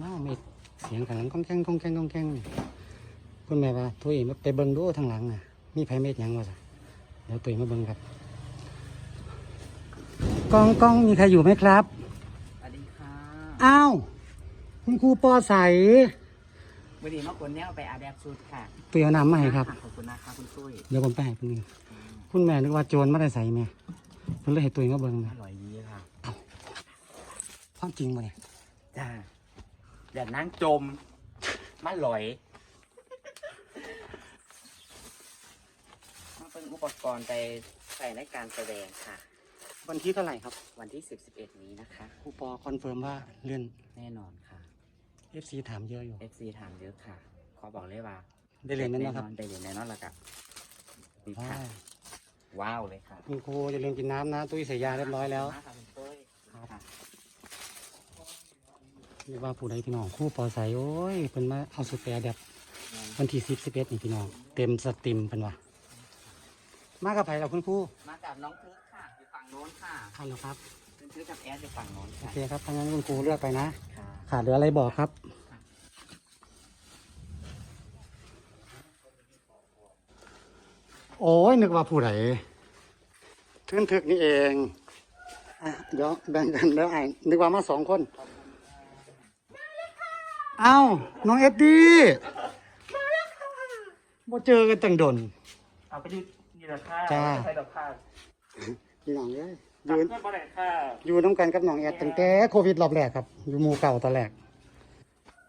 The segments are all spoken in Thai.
เนาะมีเสียงข้างหลังก้องแก้งก้องแก้งก้องแก้งนี่คุณแม่ว่าตุ้ยมาไปเบิ่งดูทางหลังน่ะ มีไผเม็ดหยังวะจ้ะเดี๋ยวตุ้ยมาเบิ่งครับกองกองมีใครอยู่ไหมครับสวัสดีค่ะอ้าวคุณครูปอใสวันนี้มากวนแนวไปอาแดบชุดค่ะตุ้ยเอาน้ำมาให้ครับขอบคุณนะคะคุณตุ้ยเดี๋ยวผมไปให้คุณนี่คุณแม่นึกว่าโจรมาได้ใส่แม่เพิ่นเลยให้ตุ้ยมาเบิ่งอนะร่อยดีค่ะความจริงบ่เนี่ยจ้า อย่านั่งจม มาหลอยมาเป็นอุปกรณ์ไปใส่ในการแสดงค่ะ วันที่เท่าไหร่ครับ วันที่ 10 11 นี้นะคะ ครูปอคอนเฟิร์มว่าเลื่อน แน่นอนค่ะ FC ถามเยอะอยู่ FC ถามเยอะค่ะ ขอบอกเลยว่าได้เรียนแน่นอนครับได้เรียนแน่นอนละกับดีว้าค่ะวว้าวเลยค่ะ คุณครูอย่าลืมกินน้ำนะ ตุ้ยใส่ยาเรียบร้อยแล้วขบคุณมากค่ะคุณตุ้ยครับค่ะ เรียกว่าผู้ใดพี่น้องครู่ปอใสโอ้ยเพิ่นมาเอาสุดแปรแบบวันที่สิบสิบเอ็ดนี่พี่น้อง เต็มสตรีมเพิ่นว่ามากับไผเราคุณครูมาจากน้องทึกค่ะอยู่ฝั่งโน้นค่ะคันแล้วครับเป็นทึกกับแอดอยู่ฝั่งโน้นโอค่ะเคครับถ้างั้นคุณครูเลือกไปนะค่ะขาดเหลืออะไรบอกครับ โอ้ยนึกว่าผู้ใดทึนทึกนี่เองอะเดี๋ยวแบ่งกันแล้วอ่านนึกว่ามาสองคน เอ้าน้องเอ็ดดี้บ่เจอกันตั้งดนเอาไปดูนี่แหละค่ะจ้าใช้ดอกค่ะพี่น้องเอ้ยตัยืดนเพื่อนบ่ได้ค่ะอยู่น้ำกันกับน้องแอดตั้งแต่โควิดรอบแรกครับ อยู่หมู่เก่าตอนแรก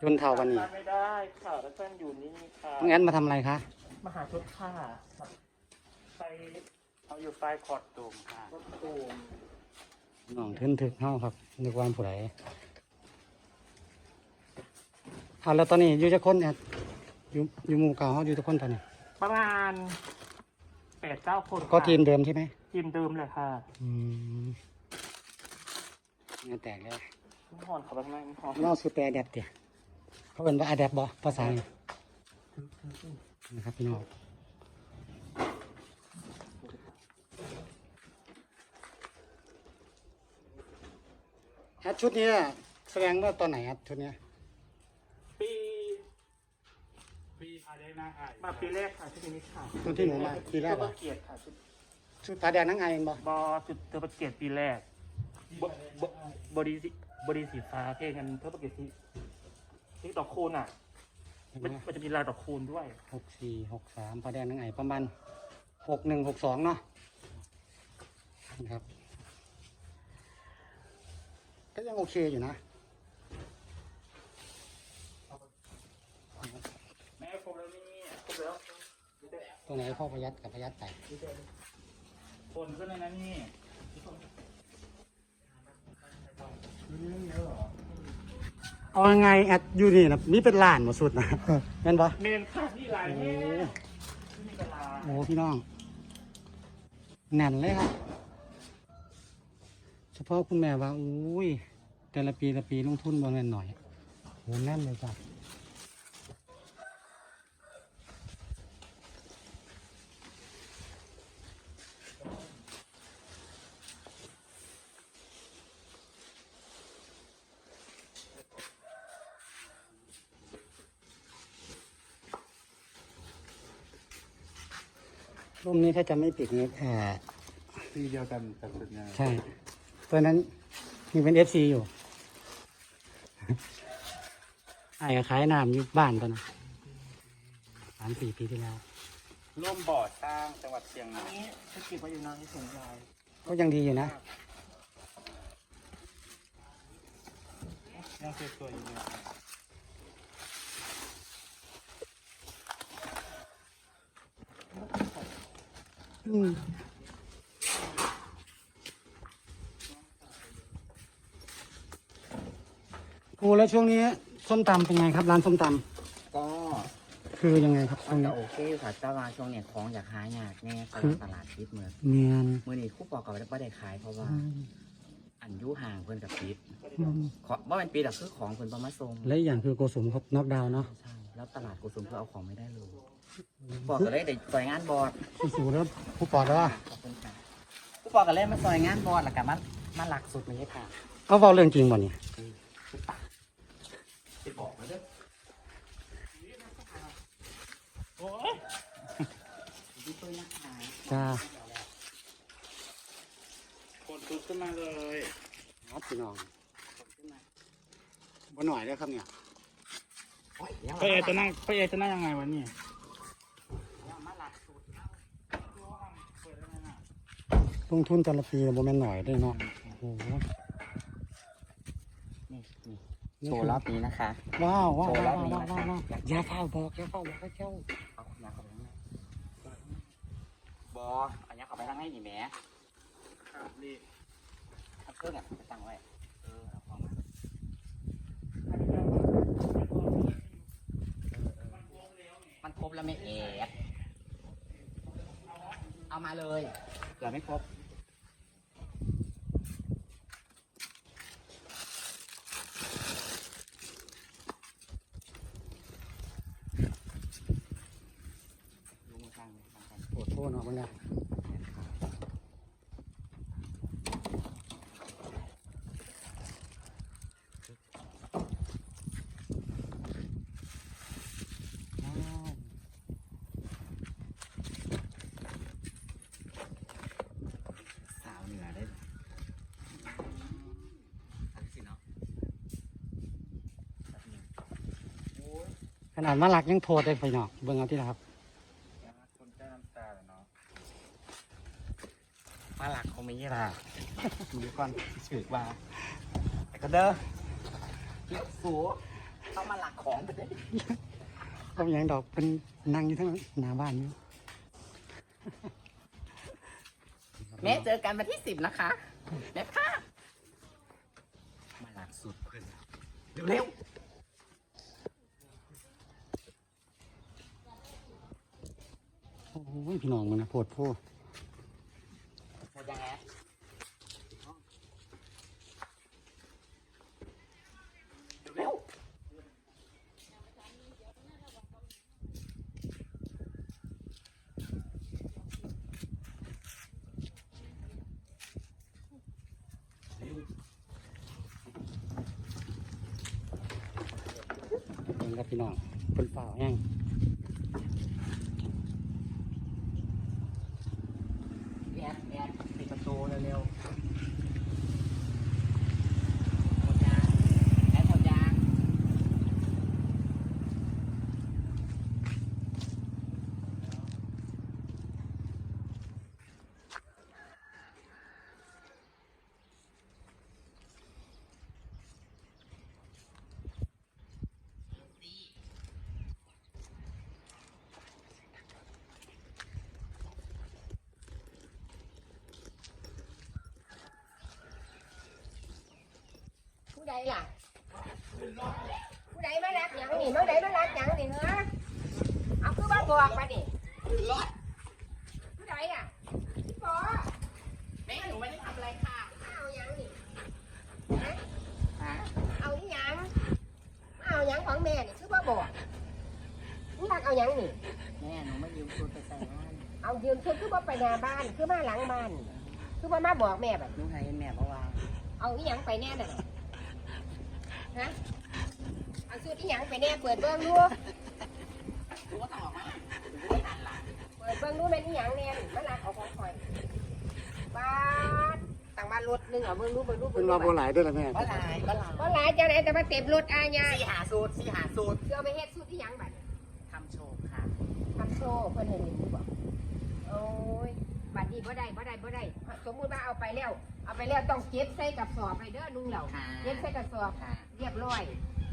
จนเท่าวันนี้ตัดไม่ได้ค่ะแล้วเพื่อนอยู่นี่ค่ะน้องแอดมาทำอะไรคะ มาหาชุดค่ะไปเอาอยู่ปลายคอร์ดตูมค่ะตูมน้องทึนทึกเฮาครับนึกว่าผู้ใด อ่าแล้วตอนนี้อยู่จะคนแอดอยู่อยู่หมู่เก่าเฮาอยู่ทุกคนตอนนี้ประมาณแปดเก้าคนก็ค่ะทีมเดิมใช่ไหมทีมเดิมเลยค่ะอืมเงินแตกแล้วน้ำหอนเขาแบบนั้นน้ำหอนนอกสุดแต่แดบเดียเขาเป็นว่าอะแดบบ่ภาษาอังกฤษนะครับพี่น้องแอดชุดนี้แสดงว่าตอนไหนครับชุดเนี้ย ปีปีอะไรนะ มาปีแรกค่ะที่นี้ค่ะชุดที่หนูมาปีแรกเทเหรออเกียรติค่ะชุดชุดตาแดงนั่งไงเองบ่บอจุดเทอร์เกียรติปีแรกบบบริสีบริสีฟ้าเพลงกันเทอร์เกียรติที่ที่ดอกคูณอะ มันมันจะมีลายดอกคูณด้วย หกสี่หกสามตาแดงนั่งไงประมาณหกหนึ่งหกสองเนาะนะครับ ก็ยังโอเคอยู่นะ แม่ครบแล้วนี่ครบแล้ว ตรงไหนพ่อพยัดกับพยัดแตกคนขึ้นเลยนะนี่เอายังไงแอดอยู่นี่นะนี่เป็นล้านหมดสุดนะเห็นปะเมนค่ะนี่ลายแม่นี่กระลาโอ้พี่น้องแน่นเลยครับเฉพาะคุณแม่ว่าอุ้ยแต่ละปีละปีลงทุนบ่แม่นหน่อยโหแน่นเลยจ้ะ รุ่นนี้ถ้าจะไม่ปิดเนี่ยแอร์สีเดียวกันกับสุดงานใช่ตัวนั้นยังเป็นเอฟซีอยู่ไอ้ก็ขายน้ำอยู่บ้านตอนนั้นสามสี่ปีที่แล้วร่วมบ่อสร้างจังหวัดเชียงใหม่นี้จะเก็บไว้อยู่นานที่ถุงลายก็ยังดีอยู่นะยังสวยๆอยู่เลย อืมครูแล้วช่วงนี้ส้มตำเป็นไงครับ ร้านส้มตก็ำคือยังไงครับช่มัวนงก็ Vâng นี้ โอเคอยู่ค่ะแต่ว่าช่วงเนี้ยของอยากหายากแน่ตคืลาอดตลาดปิดเมืองเนียนมื่อนี้คู่ปอกกับไม่ได้ขายเพราะว่า อันอยุห่างเพิ่นกับปิดอืมขอว่าเป็นปีแต่คือของเพิ่นประมาทรงและอีกอย่างคือโกสุมเขาน็อกดาวน์เนาะใช่แล้วตลาดกุสุมเพื่อเอาของไม่ได้เลย ปอก็เลยได้ซอยงานบอดสูงๆนะผู้ปอดแล้วว่าอบคุณะผู้ปอก็เลยมาซอยงานบอดแล้วก็มามาหลักสุดนี้ค่ะเอาเว้าเรื่องจริงบ่เนี่ยจ้าคนตุดขึ้นมาเลยครับพี่น้องบ่หน่อยได้ครับเนี่ยพ่อจะนั่งพ่อจะนั่งยังไงวันนี้ ลงทุนแต่ละปีบ่แม่นหน่อยได้เนาะโอ้โหนี่นี่โชว์รอบนี้นะคะ ว้าวว้าวโชว์รว้าอวบนี้ว้าวนะคะว้าวอย่าเฝ้าบอกอย่าเฝ้าบอกให้เจ้าเอาอยาเข้าไปข้างในบอเอาอยาเข้าไปข้างในนี่แหม่ครับนี่เอาเครื่องเนี่ยไปตั้งไว้เออเอาของมามันครบแล้วไม่เอกเอามาเลยเผื่อไม่ครบ ลุงมาตั้งเลยตั้งกัน โปวดโทษเนาะเพิ่นน่ะว้าว สาวเหนือได้ทักสิเนาะแป๊บนึงโอ้ย ข นาดมาหลักยังโทษได้พี่น้องเบิ่งเอาที่ละครับคนแก้น้ำตาเนาะมาหลักคงไม่ยี่ล่ะดูก่อนถือว่าแต่ก็เด้อเกี่ยวสูต้องมาหลักของไปเลยก็มีหยังดอกเป็นนั่งอยู่ทั้งหน้าบ้านอยู่แม่เจอกันวันที่สิบนะคะแม่ค่ะมาหลักสุดเพื่อนเร็วโอ้ยพี่น้องมันนะโพดโพดๆหมดยังไงเร็วเบิ่งกับพี่น้องเป็นฝ่าแห้ง แอดแอดปิดประตูเร็วๆหมดยางแอดหมดยาง ผู้ ใดล่ะ ผู้ใดมารักหยังนี่มาใดมารักหยังนี่เหรอเอาคือว่าบอกมาดิผู้ใดอะพี่ปอแม่หนูไม่ได้ทำอะไรค่ะเอาหยังนี่ฮะเอาอีหยังเอาหยังของแม่นี่คือว่าบอกมึงรักเอาหยังนี่ แม่หนูไม่ยืมชุดไปใส่บ้านเอายืนคือคือว่าไปหน้าบ้านคือมาหลังบ้าน คือว่ามาบอกแม่แบบหนูให้แม่เพราะว่า เอาอีหยังไปแน่น่ะ ฮะเอาชุดอีหยังไปแน่เปิดเบื้องดูหนูก็ต้องออกมาหนูไม่ทันละเปิดเบื้องดูแม่นอีหยังแน่นมาลักเอาของคอยบ้านต่างบ้านรถหนึงเอาเบื้องดูเบื้องดูเป็เบื้นองว่าดูบ่หลายเด้อล่ะแม่บ้าลายบ้าลายก็หลายจังไหนแต่มาเต็มรถอาญาสี่หาสูตรสี่หาสูตรเสื้อไปเฮ็ดสุดที่หยังบัด ทำโชว์ค่ะทำโชว์เพิ่นเห็นอยู่บ่โอ้ยบัดนี้บ่ได้บ่ได้บ่ได้ สมมุติว่าเอาไปแล้ว เอาไปแล้วต้องเก็บใส่กระสอบไปเด้อลุงเหล่าค่ะเก็บใส่กระสอบค่ะ เรียบร้อย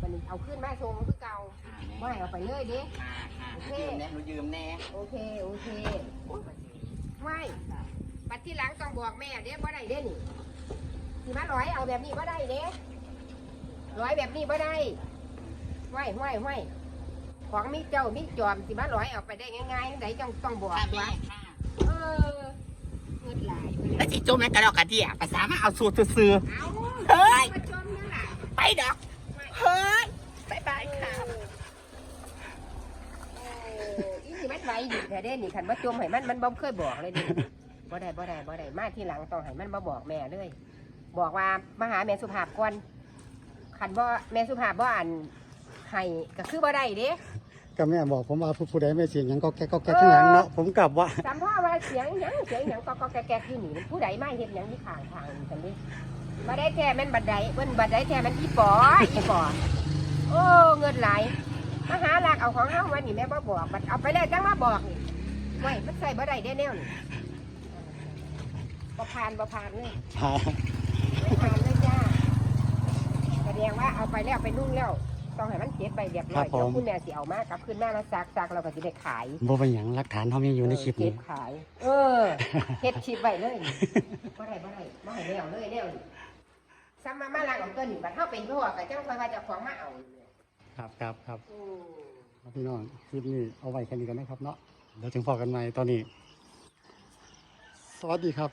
บัดนี้เอาขึ้นมาทรงคือเก่าค่ะบ่ให้เอาไปเลยเด้ค่ะค่ะหนูยืมแน่หนูยืมแน่โอเคโอเคโอ้ยมันดีไม่บัดที่หลังต้องบอกแม่เด้บ่ได้เด้นี่สิมาร้อยเอาแบบนี้บ่ได้เด้ร้อยแบบนี้บ่ได้ห้วยห้วยห้วยของมีเจ้ามีจอมสิมาร้อยเอาไปได้ง่ายๆไหนต้องต้องบอกค่ะว่า แม่ค่ะ เออเงินหลายไปเลแล้ยวจิจมแล้วกระดอกกระเดียภาษามาเอาสูตรซื้อเอาเฮ้ย มาจมยังล่ะๆไปดอก เฮ้ยบายบายค่ะ โอ้อีนี่มันไหวดีแท้เด้นี่คันว่าจมให้มันมันบ่เคยบอกเลยเดิบ่ได้บ่ได้บ่ได้มาทีหลังต้องให้มันมาบอกแม่เลย บอกว่ามาหาแม่สุภาพก่อนคันบ่แม่สุภาพบ่อ่านให้ก็คือบ่ได้เด้ ก็แม่บอกผมว่าผู้ผู้ใดไม่เสียงหยังก็แก๊กก็แก๊กข้างหลังเนาะผมกลับว่าจำพ่อว่าเสียงหยังเสียงหยังก็ก็แกกๆที่หนีผู้ใดมาเฮ็ดหยังที่ข้างทางนี่จังนี้บัดได้แท้แม่นบัดใดเบิ่นบัดได้แท้แม่นอีปออีปอโอ้เงินไหลายมาหาลากเอาของเฮาไว้นี่แม่บ่บอกบัดเอาไปแล้วจังมาบอกนี่ไว้มันใส่บ่ได้ได้แนวนี่บ่ผ่านบ่ผ่านเลยพาบ่ผ่านเลยจ้าแสดงว่าเอาไปแล้วไปนุ่งแล้ว ต้องให้มันเก็บไปเรียบร้อยเดี๋ยวคุณแม่สิเอามากลับขึ้นมาแล้วซักซักเราก็สิได้ขายบ่เป็นหยังหลักฐานเขามีอยู่ในคลิปเก็นี้บขาย เออเฮ็ดคลิปไว้เลยบ่ได้บ่ได้บ่ให้แล้วเลยแล้วนี่ซ้ำมามาล้างเอาตัวนี้บัดเฮาเป็นพ่อก็จังค่อยว่าเจะของมาเอาครับครับครับอืมครับพี่น้องคลิปนี้เอาไว้แค่นี้กันนะครับเนาะเดี๋ยวถึงพอกันใหม่ตอนนี้ สวัสดีครับ